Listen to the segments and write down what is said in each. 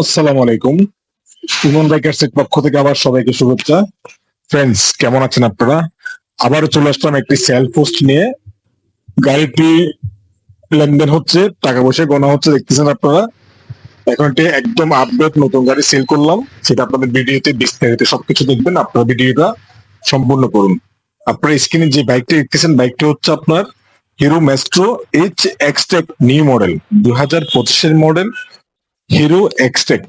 আসসালামু আলাইকুম। ইমন বাইকার্সের পক্ষ থেকে আবার সবাইকে শুভেচ্ছা। ফ্রেন্ডস কেমন আছেন আপনারা? আবারও চলে আসলাম একটি সেল পোস্ট নিয়ে। গাড়িটি লেনদেন হচ্ছে, টাকা পয়সা গোনা হচ্ছে, দেখতেছেন আপনারা? এখন একটি একদম আপডেট নতুন গাড়ি সেল করলাম। সেটা আপনাদের ভিডিওতে বিস্তারিত সবকিছু দেখবেন, আপনারা ভিডিওটা সম্পূর্ণ করুন। আপনারা স্ক্রিনে যে বাইকটি দেখতেছেন বাইকটি হচ্ছে আপনার Hero Maestro H Xtec new model দুই হাজার পঁচিশের মডেল হিরো এক্সটেক,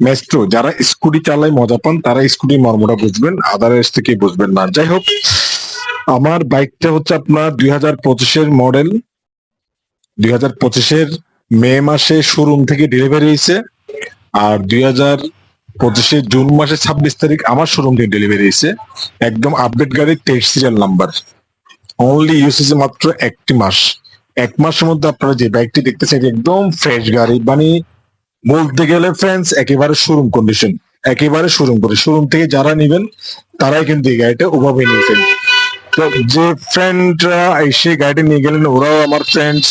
মেস্ট্রো, যারা স্কুটি চালায় মজা পান, তারা স্কুটি মর্মটা বুঝবেন আদারস থেকে বুঝবেন না। যাই হোক, আমার বাইকটা হচ্ছে আপনার দুই হাজার পঁচিশের মডেল। দুই হাজার পঁচিশের মে মাসে শোরুম থেকে ডেলিভারি হয়েছে। আর দুই হাজার পঁচিশের জুন মাসে ছাব্বিশ তারিখ আমার শোরুম থেকে ডেলিভারি হয়েছে। একদম আপডেট গাড়ি তেইশ সিরিয়াল নাম্বার অনলি ইউজ হয়েছে মাত্র একটি মাস। এক মাসের মধ্যে আপনারা যে বাইকটি দেখতেছেন একদম ফ্রেশ গাড়ি মানে বলতে গেলে ফ্রেন্ডস একেবারে শোরুম কন্ডিশন একেবারে শোরুম করে শোরুম থেকে যারা নেবেন, তারাই কিন্তু এই গাড়িটা ওভাবে নিয়েছেন তো যে ফ্রেন্ডরা এসে গাড়িটা নিয়ে গেলেন, ওরাও আমার ফ্রেন্ডস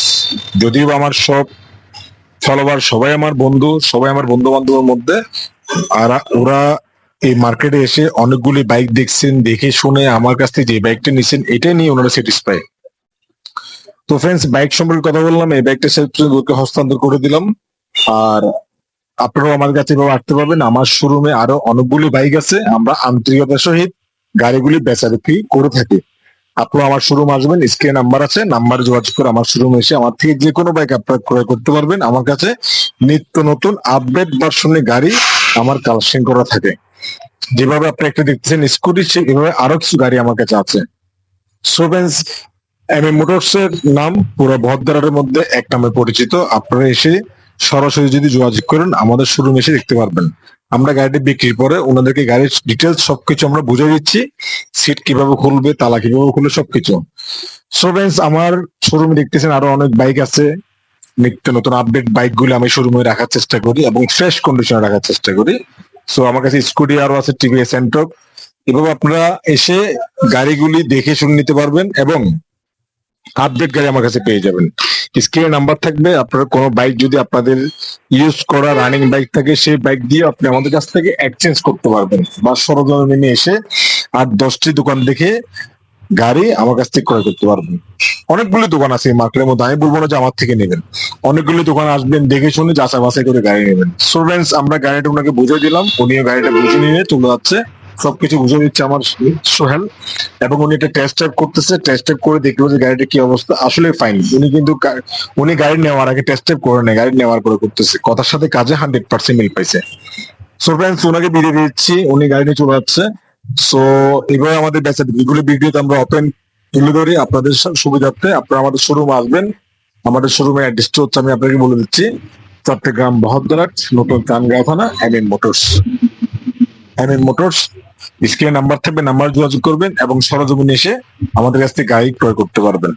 যদিও আমার সব ফলোয়ার সবাই আমার বন্ধু, সবাই আমার বন্ধু বান্ধবের মধ্যে। আর ওরা এই মার্কেটে এসে অনেকগুলি বাইক দেখছেন, দেখে শুনে আমার কাছ থেকে যে বাইকটা নিছেন, এটাই নিয়ে ওনারা স্যাটিসফাই তো ফ্রেন্ডস বাইক সম্পর্কে কথা বললাম, এই বাইকটা সেলফকে হস্তান্তর করে দিলাম। আর আপনারাও আমার কাছে এভাবে আসতে পারবেন। আমার শোরুমে আরও অনেকগুলি বাইক আছে। আমরা আন্তরিকতার সহিত গাড়িগুলি বেচা বিক্রি করে থাকি। আপনারা আমার শোরুম আসবেন স্ক্রিনে নাম্বার আছে নাম্বার যোগাযোগ করে আমার শোরুম এসে আমার থেকে যে কোনো বাইক আপনারা ক্রয় করতে পারবেন। আমার কাছে নিত্য নতুন আপডেট ভার্সনের গাড়ি আমার কালেকশন করা থাকে। যেভাবে আপনি একটা দেখতেছেন স্কুটি এভাবে আরও কিছু গাড়ি আমার কাছে আছে। সোভেন্স এম এ মোটরস এর নাম পুরো ভদ্রারের মধ্যে এক নামে পরিচিত। আপনারা এসে সরাসরি যদি যোগাযোগ করেন, আমাদের শোরুম এসে দেখতে পারবেন। আমরা গাড়িটি বিক্রির পরে ওনাদেরকে গাড়ির ডিটেলস সবকিছু আমরা বুঝিয়ে দিচ্ছি সিট কীভাবে খুলবে, তালা কীভাবে খুলবে, সবকিছু। সো আমার শোরুমে দেখতেছেন আরও অনেক বাইক আছে। নিত্য নতুন আপডেট বাইকগুলো আমি শোরুমে রাখার চেষ্টা করি এবং ফ্রেশ কন্ডিশনে রাখার চেষ্টা করি। সো আমার কাছে স্কুটি আরও আছে, টিভিএস এন্টক এভাবে আপনারা এসে গাড়িগুলি দেখে শুনে নিতে পারবেন এবং আপডেট গাড়ি আমার কাছে পেয়ে যাবেন। স্ক্রিনে নাম্বার থাকবে, আপনার কোনো বাইক যদি আপনাদের ইউজ করা রানিং বাইক থাকে, সেই বাইক দিয়ে আপনি আমাদের কাছ থেকে এক্সচেঞ্জ করতে পারবেন। বা সরজমিনে এসে আর দশটি দোকান দেখে গাড়ি আমার কাছ থেকে ক্রয় করতে পারবেন। অনেকগুলি দোকান আছে মার্কেটের মধ্যে, আমি বলব না যে আমার থেকে নেবেন। অনেকগুলি দোকান আসবেন, দেখে শুনে যাচাই বাছাই করে গাড়ি নেবেন। সো ফ্রেন্ডস আমরা গাড়িটা ওনাকে বুঝে দিলাম, উনিও গাড়িটা বুঝে নিয়ে চলে যাচ্ছে সবকিছু বুঝে দিচ্ছে আমার সোহেল, এবং উনি একটা টেস্ট ড্রাইভ করতেছে টেস্ট ড্রাইভ করে দেখল যে গাড়িটা কি অবস্থা। আসলে ফাইন উনি কিন্তু উনি গাড়ি নেওয়ার আগে টেস্ট ড্রাইভ করে নেয়, গাড়ি নেওয়ার পরে করতেছে। কথার সাথে কাজে হান্ড্রেড পার্সেন্ট মিল পাইছে। সো ফ্রেন্ডস ওনাকে দিচ্ছি, উনি গাড়ি নিয়ে চলে যাচ্ছে। সো এভাবে আমাদের বেচা এগুলো ভিডিওতে আমরা ওপেন তুলে ধরি আপনাদের সুবিধার্থে। আপনারা আমাদের শোরুমে আসবেন। আমাদের শোরুমের অ্যাড্রেসটা হচ্ছে, আমি আপনাকে বলে দিচ্ছি, চট্টগ্রাম বহদ্দারাট নতুন কানগাঁও থানা M N Motors M N Motors স্ক্রিনে নাম্বার থাকবে নাম্বার যোগাযোগ করবেন এবং সরজমিনে এসে আমাদের কাছ থেকে গাড়ি ক্রয় করতে পারবেন।